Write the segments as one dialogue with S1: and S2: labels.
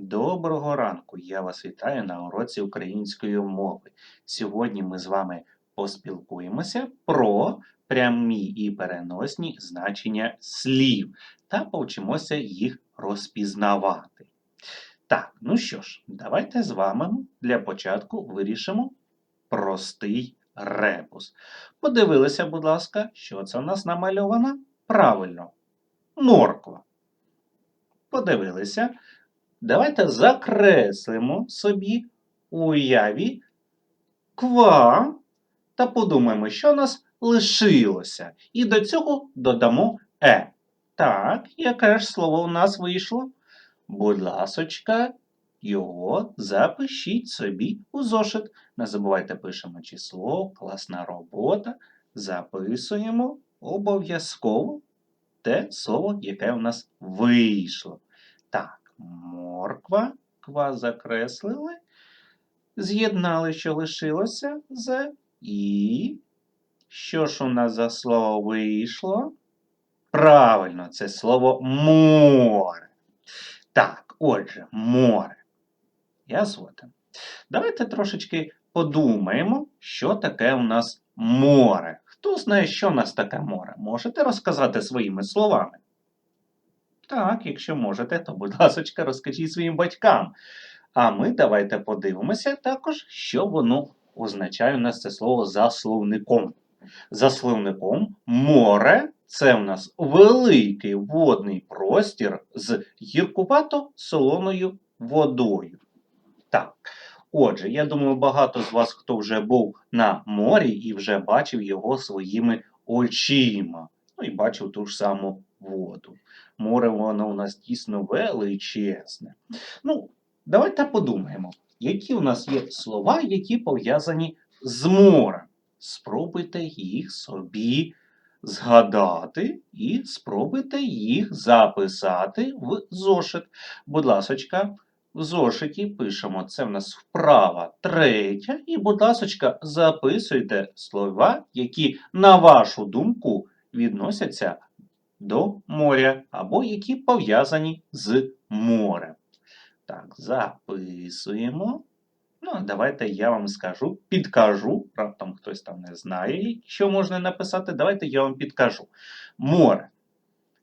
S1: Доброго ранку! Я вас вітаю на уроці української мови. Сьогодні ми з вами поспілкуємося про прямі і переносні значення слів та повчимося їх розпізнавати. Так, ну що ж, давайте з вами для початку вирішимо простий ребус. Подивилися, будь ласка, що це у нас намальовано? Правильно, морква. Подивилися. Давайте закреслимо собі уяві ква та подумаємо, що у нас лишилося. І до цього додамо е. Так, яке ж слово у нас вийшло? Будь ласочка, його запишіть собі у зошит. Не забувайте, пишемо число, класна робота. Записуємо обов'язково те слово, яке у нас вийшло. Так, морква, ква закреслили, з'єднали, що лишилося з і. Що ж у нас за слово вийшло? Правильно, це слово море. Так, отже, море. Я згоден. Давайте трошечки подумаємо, що таке у нас море. Хто знає, що у нас таке море? Можете розказати своїми словами? Так, якщо можете, то, будь ласка, розкажіть своїм батькам. А ми давайте подивимося також, що воно означає у нас це слово за словником. За словником море це у нас великий водний простір з гіркувато-солоною водою. Так. Отже, я думаю, багато з вас, хто вже був на морі і вже бачив його своїми очима. Ну і бачив ту ж саму воду. Море воно у нас дійсно величезне. Ну, давайте подумаємо, які у нас є слова, які пов'язані з морем. Спробуйте їх собі згадати і спробуйте їх записати в зошит. Будь ласочка, в зошиті пишемо, це в нас вправа третя. І, будь ласочка, записуйте слова, які, на вашу думку, відносяться до моря або які пов'язані з морем. Так, записуємо. Ну, давайте я вам скажу, підкажу. Раптом хтось там не знає, що можна написати. Давайте я вам підкажу. Море.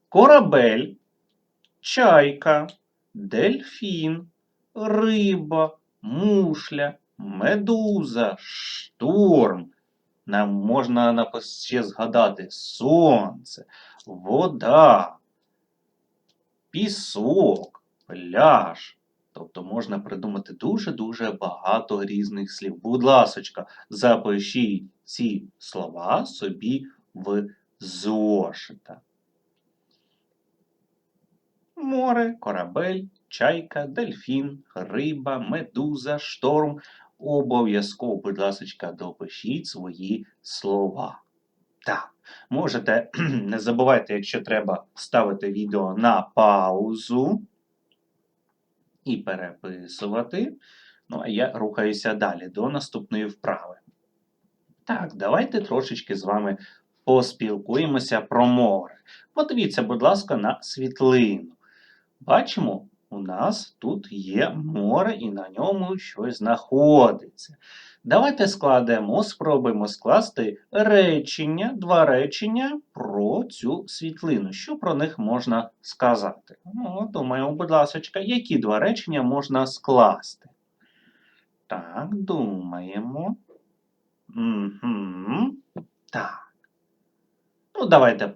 S1: Корабель, чайка, дельфін, риба, мушля, медуза, шторм. Нам можна ще згадати сонце, вода, пісок, пляж. Тобто можна придумати дуже-дуже багато різних слів. Будь ласочка, запишіть ці слова собі в зошита. Море, корабель, чайка, дельфін, риба, медуза, шторм. Обов'язково, будь ласочка, допишіть свої слова. Так, можете, не забувайте, якщо треба ставити відео на паузу і переписувати. Ну, а я рухаюся далі до наступної вправи. Так, давайте трошечки з вами поспілкуємося про море. Подивіться, будь ласка, на світлину. Бачимо, у нас тут є море і на ньому щось знаходиться. Давайте складемо, спробуємо скласти речення, два речення про цю світлину. Що про них можна сказати? Ну, думаємо, будь ласка, які два речення можна скласти? Так, думаємо. Угу. Так. Ну, давайте.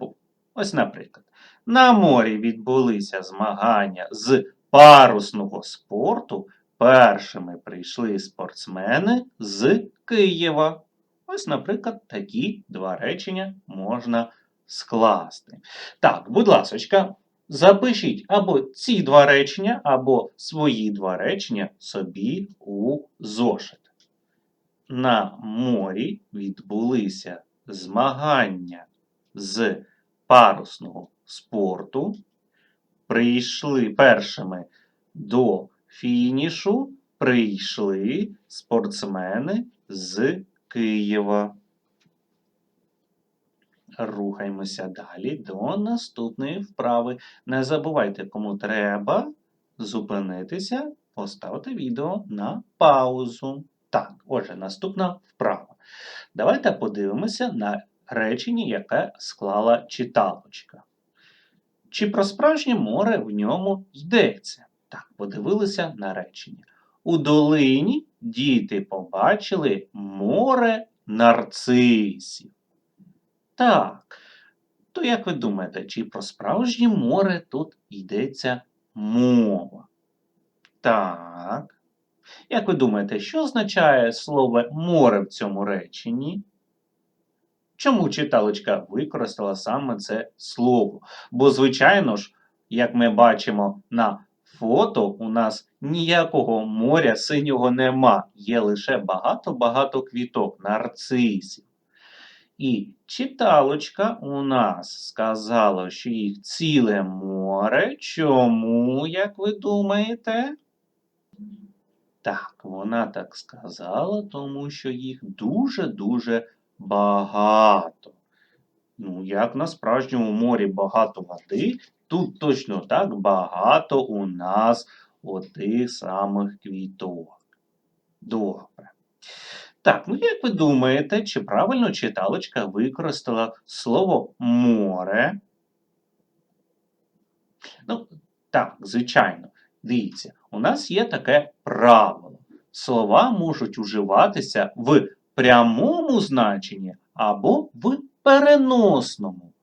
S1: Ось, наприклад. На морі відбулися змагання з парусного спорту. Першими прийшли спортсмени з Києва. Ось, наприклад, такі два речення можна скласти. Так, будь ласочка, запишіть або ці два речення, або свої два речення собі у зошит. На морі відбулися змагання з парусного спорту. Прийшли першими до фінішу, прийшли спортсмени з Києва. Рухаємося далі до наступної вправи. Не забувайте, кому треба, зупинитися, поставити відео на паузу. Так, отже, наступна вправа. Давайте подивимося на речення, яке склала читалочка. Чи про справжнє море в ньому йдеться? Так, подивилися на речення. У долині діти побачили море нарцисів. Так. То як ви думаєте, чи про справжнє море тут йдеться мова? Так. Як ви думаєте, що означає слово море в цьому реченні? Чому читалочка використала саме це слово? Бо, звичайно ж, як ми бачимо на фото, у нас ніякого моря синього нема. Є лише багато-багато квіток, нарцисів. І читалочка у нас сказала, що їх ціле море. Чому, як ви думаєте? Так, вона так сказала, тому що їх дуже-дуже багато. Ну, як на справжньому морі багато води, тут точно так багато у нас отих самих квіток. Добре. Так, ну як ви думаєте, чи правильно читалочка використала слово море? Ну, так, звичайно. Дивіться, у нас є таке правило. Слова можуть уживатися в прямому значенні або в переносному.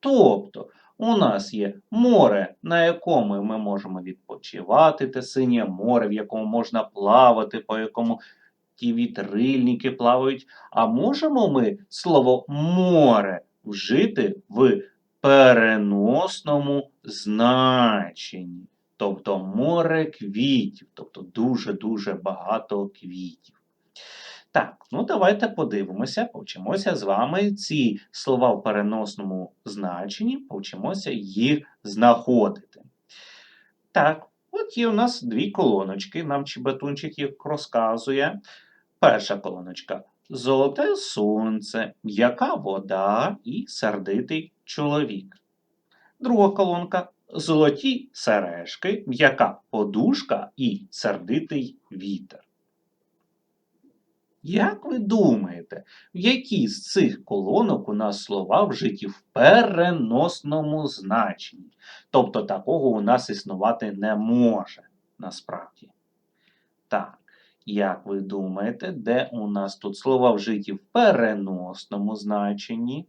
S1: Тобто, у нас є море, на якому ми можемо відпочивати, те синє море, в якому можна плавати, по якому ті вітрильники плавають. А можемо ми слово море вжити в переносному значенні. Тобто море квітів, тобто дуже-дуже багато квітів. Так, ну давайте подивимося, повчимося з вами ці слова в переносному значенні, повчимося їх знаходити. Так, от є у нас дві колоночки, нам Чебатунчик їх розказує. Перша колоночка Золоте сонце, м'яка вода і сердитий чоловік. Друга колонка Золоті сережки, м'яка подушка і сердитий вітер. Як ви думаєте, в якій з цих колонок у нас слова вжиті в переносному значенні? Тобто такого у нас існувати не може насправді. Так, як ви думаєте, де у нас тут слова вжиті в переносному значенні?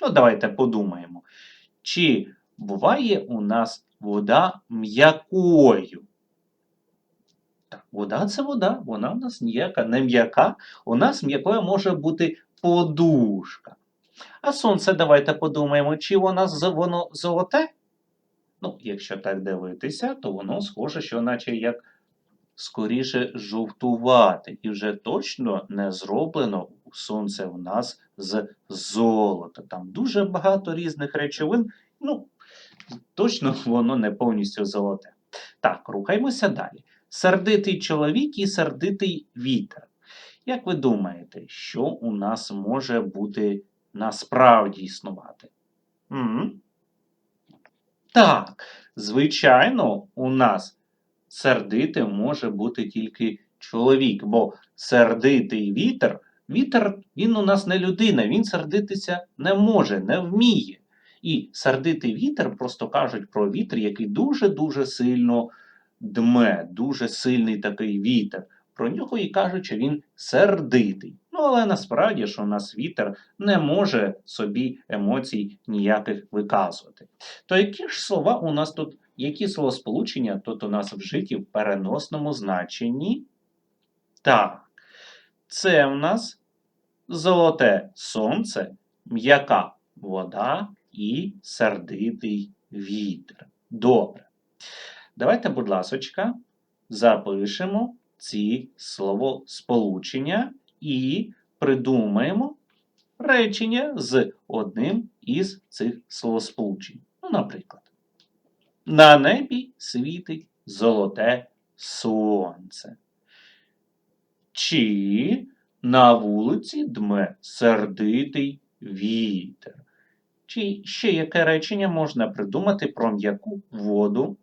S1: Ну, давайте подумаємо. Чи буває у нас вода м'якою? Вода це вода, вона у нас ніяка не м'яка. У нас м'якою може бути подушка. А сонце, давайте подумаємо, чи воно, воно золоте? Ну, якщо так дивитися, то воно схоже, що наче як скоріше жовтувати. І вже точно не зроблено сонце у нас з золота. Там дуже багато різних речовин. Ну, точно воно не повністю золоте. Так, рухаємося далі. Сердитий чоловік і сердитий вітер. Як ви думаєте, що у нас може бути насправді існувати? М -м? Так, звичайно, у нас сердитим може бути тільки чоловік, бо сердитий вітер, вітер він у нас не людина, він сердитися не може, не вміє. І сердитий вітер просто кажуть про вітер, який дуже-дуже сильно дме, дуже сильний такий вітер. Про нього і кажуть, що він сердитий. Ну, але насправді ж у нас вітер не може собі емоцій ніяких виказувати. То які ж слова у нас тут, які словосполучення тут у нас вжиті в переносному значенні? Так, це в нас золоте сонце, м'яка вода і сердитий вітер. Добре. Давайте, будь ласочка, запишемо ці словосполучення і придумаємо речення з одним із цих словосполучень. Ну, наприклад, на небі світить золоте сонце. Чи на вулиці дме сердитий вітер. Чи ще яке речення можна придумати про м'яку воду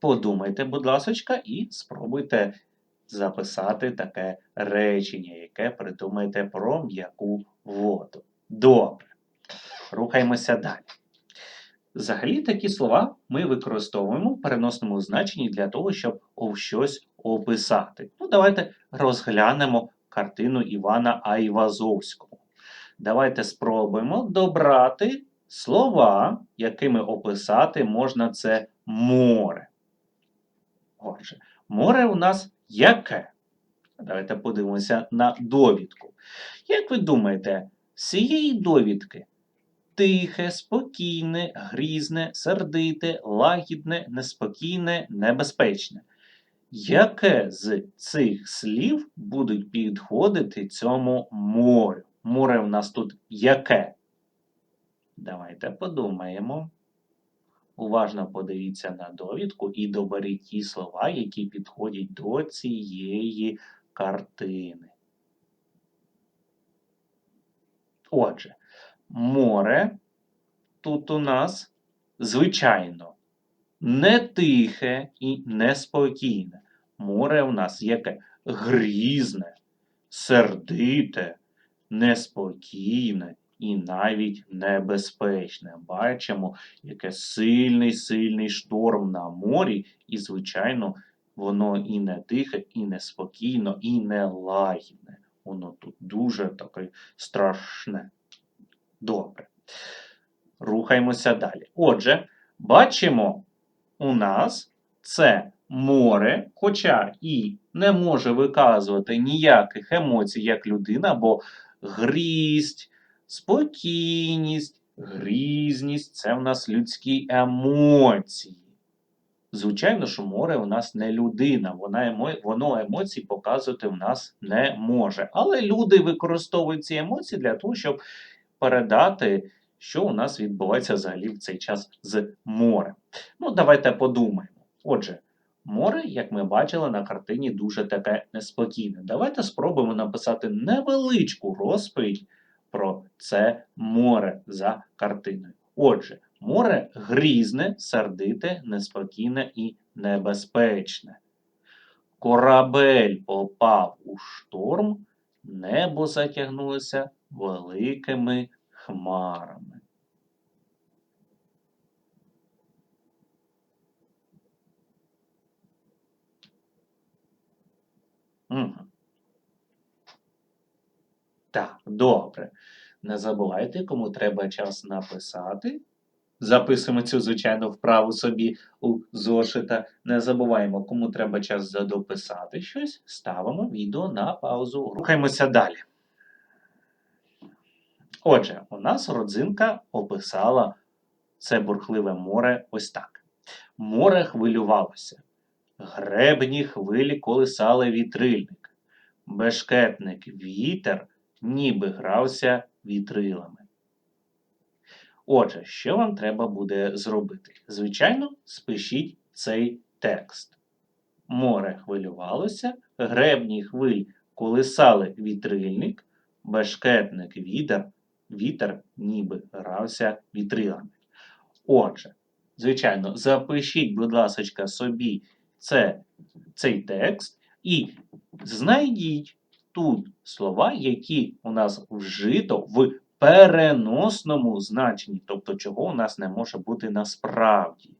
S1: Подумайте, будь ласочка, і спробуйте записати таке речення, яке придумаєте про м'яку воду. Добре. Рухаємося далі. Взагалі, такі слова ми використовуємо в переносному значенні для того, щоб щось описати. Ну, давайте розглянемо картину Івана Айвазовського. Давайте спробуємо добрати слова, якими описати можна це море. Отже, море у нас яке? Давайте подивимося на довідку. Як ви думаєте, з цієї довідки тихе, спокійне, грізне, сердите, лагідне, неспокійне, небезпечне. Яке з цих слів будуть підходити цьому морю? Море в нас тут яке? Давайте подумаємо. Уважно подивіться на довідку і доберіть ті слова, які підходять до цієї картини. Отже, море тут у нас, звичайно, не тихе і неспокійне. Море у нас яке грізне, сердите, неспокійне і навіть небезпечне. Бачимо, яке сильний, сильний шторм на морі, і, звичайно, воно і не тихе, і не спокійно, і не лагідне. Воно тут дуже таке страшне. Добре. Рухаємося далі. Отже, бачимо, у нас це море, хоча і не може виказувати ніяких емоцій, як людина, бо грість, спокійність, грізність це в нас людські емоції. Звичайно, що море у нас не людина, вона емо... воно емоцій показувати в нас не може. Але люди використовують ці емоції для того, щоб передати, що у нас відбувається взагалі в цей час з морем. Ну, давайте подумаємо. Отже, море, як ми бачили на картині, дуже таке неспокійне. Давайте спробуємо написати невеличку розповідь про це море за картиною. Отже, море грізне, сердите, неспокійне і небезпечне. Корабель попав у шторм, небо затягнулося великими хмарами. Угу. Так, добре. Не забувайте, кому треба час написати. Записуємо цю, звичайно, вправу собі у зошита. Не забуваємо, кому треба час задописати щось. Ставимо відео на паузу. Рухаємося далі. Отже, у нас родзинка описала це бурхливе море ось так. Море хвилювалося. Гребні хвилі колисали вітрильник. Бешкетник вітер ніби грався вітрилами. Отже, що вам треба буде зробити? Звичайно, спишіть цей текст. Море хвилювалося, гребні хвиль колисали вітрильник, бешкетник вітер, вітер ніби грався вітрилами. Отже, звичайно, запишіть, будь ласка, собі це, цей текст і знайдіть тут слова, які у нас вжито в переносному значенні, тобто чого у нас не може бути насправді.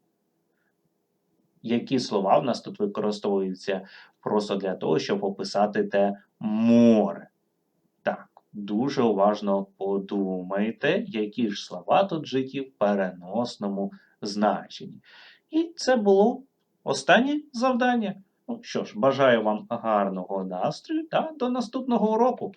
S1: Які слова в нас тут використовуються просто для того, щоб описати те море? Так, дуже уважно подумайте, які ж слова тут житі в переносному значенні. І це було останнє завдання. Ну що ж, бажаю вам гарного настрою та до наступного уроку.